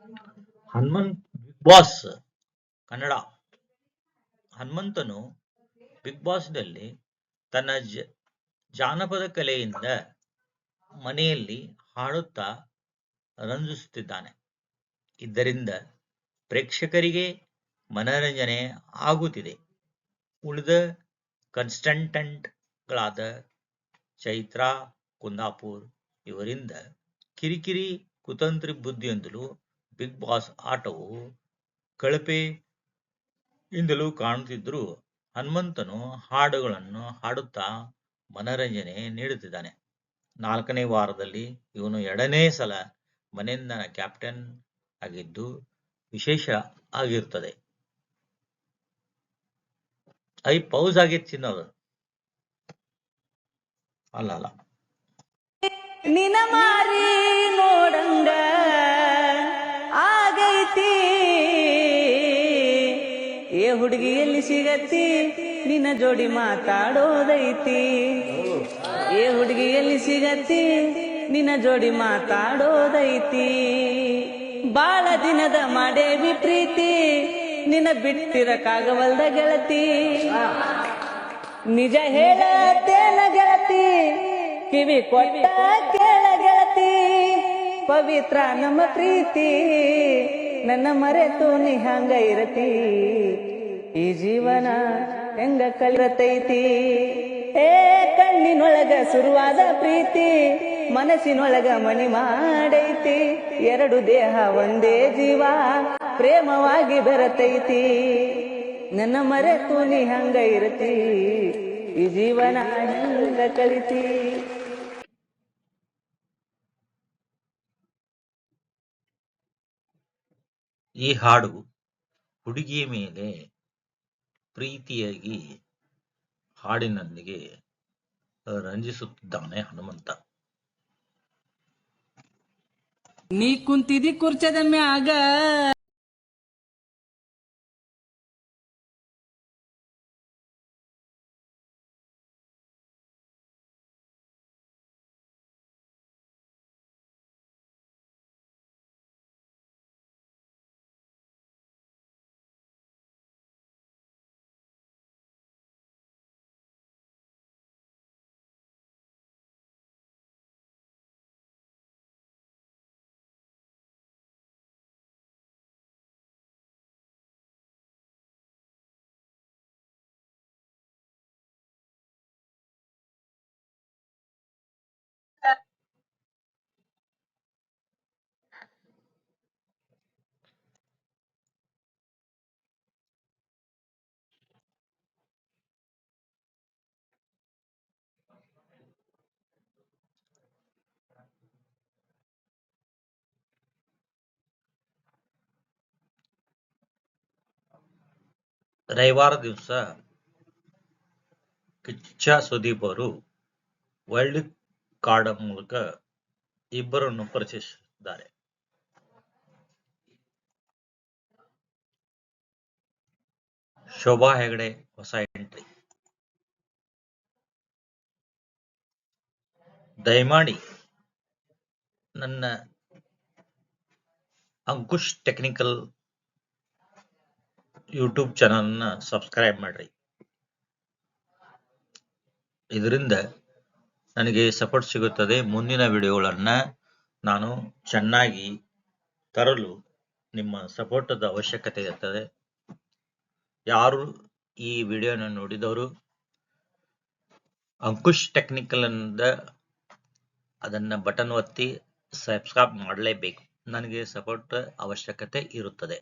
Hanumanth Bigg Boss Kannada. ಹನುಮಂತನು Bigg ಬಾಸ್ನಲ್ಲಿ ತನ್ನ ಜಾನಪದ ಕಲೆಯಿಂದ ಮನೆಯಲ್ಲಿ ಹಾಡುತ್ತಾ ರಂಜಿಸುತ್ತಿದ್ದಾನೆ. ಇದರಿಂದ ಪ್ರೇಕ್ಷಕರಿಗೆ ಮನರಂಜನೆ ಆಗುತ್ತಿದೆ. ಉಳಿದ ಕನ್ಸ್ಟಂಟೆಂಟ್ಗಳಾದ ಚೈತ್ರಾ, ಕುಂದಾಪುರ್ ಇವರಿಂದ ಕಿರಿಕಿರಿ, ಕುತಂತ್ರಿ ಬುದ್ಧಿಯಿಂದಲೂ ಬಿಗ್ ಬಾಸ್ ಆಟವು ಕಳಪೆ ಇಂದಲೂ ಕಾಣುತ್ತಿದ್ದರೂ ಹನುಮಂತನು ಹಾಡುಗಳನ್ನು ಹಾಡುತ್ತಾ ಮನರಂಜನೆ ನೀಡುತ್ತಿದ್ದಾನೆ. ನಾಲ್ಕನೇ ವಾರದಲ್ಲಿ ಇವನು ಎರಡನೇ ಸಲ ಮನೆಯಿಂದನ ಕ್ಯಾಪ್ಟನ್ ಆಗಿದ್ದು ವಿಶೇಷ ಆಗಿರುತ್ತದೆ. ಐ, ಪೌಸ್ ಆಗಿ ತಿನ್ನೋದು. ಅಲ್ಲ ಅಲ್ಲ ಏ ಹುಡುಗಿ ಎಲ್ಲಿ ಸಿಗತ್ತಿ, ನಿನ್ನ ಜೋಡಿ ಮಾತಾಡೋದೈತಿ. ಏ ಹುಡುಗಿ ಎಲ್ಲಿ ಸಿಗತ್ತಿ, ನಿನ್ನ ಜೋಡಿ ಮಾತಾಡೋದೈತಿ. ಬಾಳ ದಿನದ ಮಾಡೇವಿ ಪ್ರೀತಿ ನಿನ್ನ ಬಿಟ್ಟಿರಕ್ಕಾಗವಲ್ದ ಗೆಳತಿ. ನಿಜ ಹೇಳತ್ತೇನ ಗೆಳತಿ, ಕಿವಿ ಕೊಟ್ಟ ಕೇಳ ಗೆಳತಿ. ಪವಿತ್ರ ನಮ್ಮ ಪ್ರೀತಿ. ನನ್ನ ಮರೆತು ನೀ ಹಂಗ ಇರತಿ. ಈ ಜೀವನ ಹೆಂಗ ಕಲಿರತೈತಿ ಏ, ಕಣ್ಣಿನೊಳಗ ಶುರುವಾದ ಪ್ರೀತಿ, ಮನಸ್ಸಿನೊಳಗ ಮಣಿ ಮಾಡೈತಿ. ಎರಡು ದೇಹ ಒಂದೇ ಜೀವ, ಪ್ರೇಮವಾಗಿ ಬೆರತೈತಿ. ನನ್ನ ಮರೆತು ನೀ ಹಂಗ ಇರತಿ. ಈ ಜೀವನ ಹೆಂಗ ಕಲಿತಿ ಈ ಹಾಡು ಹುಡುಗಿಯ ಮೇಲೆ ಪ್ರೀತಿಯಾಗಿ ಹಾಡಿನೊಂದಿಗೆ ರಂಜಿಸುತ್ತಿದ್ದಾನೆ ಹನುಮಂತ. ನೀ ಕುಂತಿದಿ ಕುರ್ಚದ ಮ್ಯಾಗ ರವಿವಾರ ದಿವಸ ಕಿಚ್ಚ ಸುದೀಪ್ ಅವರು ವರ್ಲ್ಡ್ ಕಾರ್ಡ್ ಮೂಲಕ ಇಬ್ಬರನ್ನು ಪರಿಚಯಿಸಿದ್ದಾರೆ. ಶೋಭಾ ಹೆಗಡೆ ಹೊಸ ಎಂಟ್ರಿ ದಯಮಾಡಿ ನನ್ನ ಅಂಕುಶ್ ಟೆಕ್ನಿಕಲ್ ಯೂಟ್ಯೂಬ್ ಚಾನಲ್ನ ಸಬ್ಸ್ಕ್ರೈಬ್ ಮಾಡ್ರಿ. ಇದರಿಂದ ನನಗೆ ಸಪೋರ್ಟ್ ಸಿಗುತ್ತದೆ. ಮುಂದಿನ ವಿಡಿಯೋಗಳನ್ನು ನಾನು ಚೆನ್ನಾಗಿ ತರಲು ನಿಮ್ಮ ಸಪೋರ್ಟದ ಅವಶ್ಯಕತೆ ಇರ್ತದೆ. ಯಾರು ಈ ವಿಡಿಯೋನ ನೋಡಿದವರು ಅಂಕುಶ್ ಟೆಕ್ನಿಕಲ್ ಅಂದ ಅದನ್ನ ಬಟನ್ ಒತ್ತಿ ಸಬ್ಸ್ಕ್ರೈಬ್ ಮಾಡಲೇಬೇಕು. ನನಗೆ ಸಪೋರ್ಟ್ ಅವಶ್ಯಕತೆ ಇರುತ್ತದೆ.